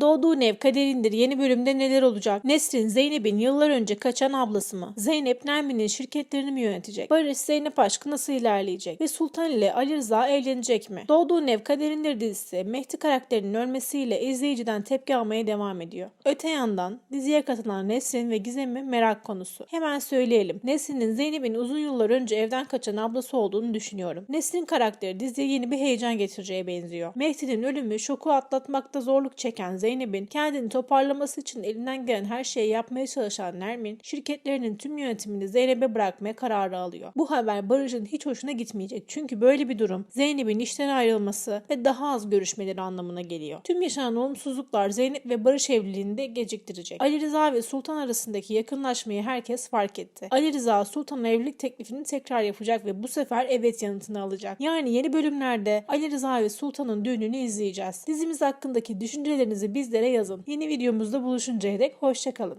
Doğduğun ev kaderindir. Yeni bölümde neler olacak? Nesrin, Zeynep'in yıllar önce kaçan ablası mı? Zeynep, Nermin'in şirketlerini mi yönetecek? Barış, Zeynep aşkı nasıl ilerleyecek? Ve Sultan ile Ali Rıza evlenecek mi? Doğduğun ev kaderindir dizisi Mehdi karakterinin ölmesiyle izleyiciden tepki almaya devam ediyor. Öte yandan diziye katılan Nesrin ve Gizem'i merak konusu. Hemen söyleyelim. Nesrin'in Zeynep'in uzun yıllar önce evden kaçan ablası olduğunu düşünüyorum. Nesrin karakteri diziye yeni bir heyecan getireceğe benziyor. Mehdi'nin ölümü şoku atlatmakta zorluk çeken Zeynep'in kendini toparlaması için elinden gelen her şeyi yapmaya çalışan Nermin, şirketlerinin tüm yönetimini Zeynep'e bırakmaya kararı alıyor. Bu haber Barış'ın hiç hoşuna gitmeyecek. Çünkü böyle bir durum Zeynep'in işten ayrılması ve daha az görüşmeleri anlamına geliyor. Tüm yaşanan olumsuzluklar Zeynep ve Barış evliliğini de geciktirecek. Ali Rıza ve Sultan arasındaki yakınlaşmayı herkes fark etti. Ali Rıza Sultan'a evlilik teklifini tekrar yapacak ve bu sefer evet yanıtını alacak. Yani yeni bölümlerde Ali Rıza ve Sultan'ın düğününü izleyeceğiz. Dizimiz hakkındaki düşüncelerinizi bizlere yazın. Yeni videomuzda buluşuncaya dek hoşçakalın.